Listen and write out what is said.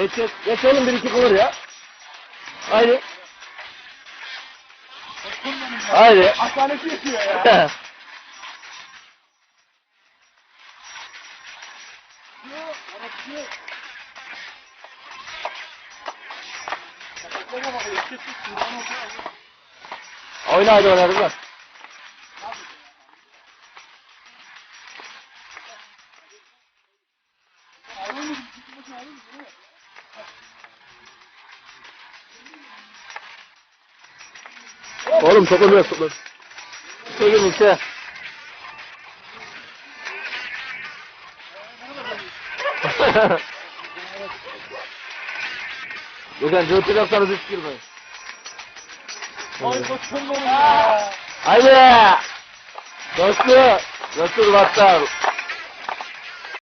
Geç geç. Geç oğlum bir iki bulur ya. Haydi. Haydi. Hastanesi yetiyor ya. Oyna hadi oyna Rıdvan. Oğlum topu biraz topla. Çekil işte. Gökhan cıvıtacaksanız hiç girmeyin. Ay koçum benim ya. Haydi. Dostum. Dostum Battal.